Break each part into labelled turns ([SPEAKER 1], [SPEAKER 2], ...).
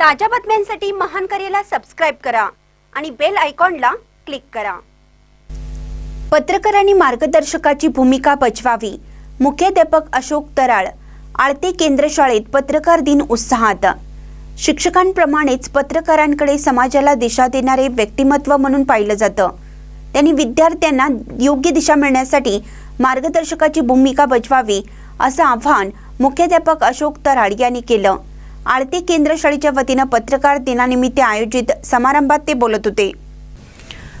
[SPEAKER 1] ताज्या बातम्यांसाठी महान करेला सबस्क्राईब करा आणि बेल आयकॉनला क्लिक करा. पत्रकारांनी मार्गदर्शकाची भूमिका बजवावी. मुख्याध्यापक अशोक तराळ आळते केंद्र शाळेत पत्रकार दिन उत्साहात. शिक्षकांप्रमाणेच पत्रकारांकडे समाजाला दिशा देणारे व्यक्तिमत्व म्हणून पाहिलं जातं. त्यांनी विद्यार्थ्यांना योग्य दिशा मिळण्यासाठी मार्गदर्शकाची भूमिका बजवावी असं आवाहन मुख्याध्यापक अशोक तराळ यांनी केलं. आळती केंद्र शाळेच्या वतीनं पत्रकार दिनानिमित्त आयोजित समारंभात ते बोलत होते.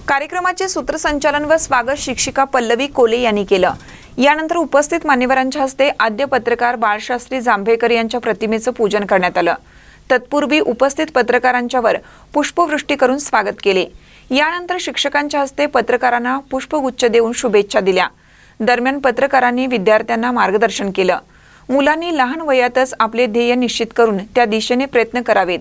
[SPEAKER 2] कार्यक्रमाचे सूत्रसंचालन व स्वागत शिक्षिका पल्लवी कोले यांनी केलं. यानंतर उपस्थित मान्यवरांच्या हस्ते आद्य पत्रकार बाळशास्त्री जांभेकर यांच्या प्रतिमेचं पूजन करण्यात आलं. तत्पूर्वी उपस्थित पत्रकारांच्यावर पुष्पवृष्टी करून स्वागत केले. यानंतर शिक्षकांच्या हस्ते पत्रकारांना पुष्पगुच्छ देऊन शुभेच्छा दिल्या. दरम्यान पत्रकारांनी विद्यार्थ्यांना मार्गदर्शन केलं. मुलांनी लहान वयातच आपले ध्येय निश्चित करून त्या दिशेने प्रयत्न करावेत.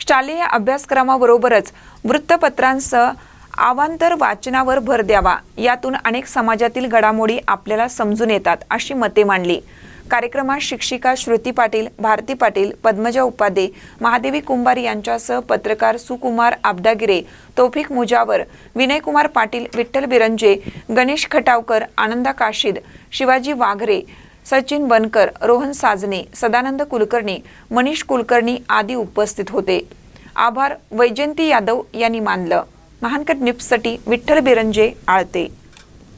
[SPEAKER 2] शालेय अभ्यासक्रमाबरोबरच वृत्तपत्रांसह आवांतर वाचनावर भर द्यावा. यातून अनेक समाजातील घडामोडी आपल्याला समजून येतात अशी मते मांडली. कार्यक्रमात शिक्षिका श्रुती पाटील भारती पाटील पद्मजा उपाध्ये महादेवी कुंभार यांच्यासह पत्रकार सुकुमार आबदागिरे तौफिक मुजावर विनयकुमार पाटील विठ्ठल बिरंजे गणेश खटावकर आनंदा काशीद शिवाजी वाघरे सचिन बनकर रोहन साजने सदानंद कुलकर्णी मनीष कुलकर्णी आदी उपस्थित होते. आभार वैजयंती यादव यांनी मानलं. महानकट निप्ससाठी विठ्ठल बिरंजे आळते.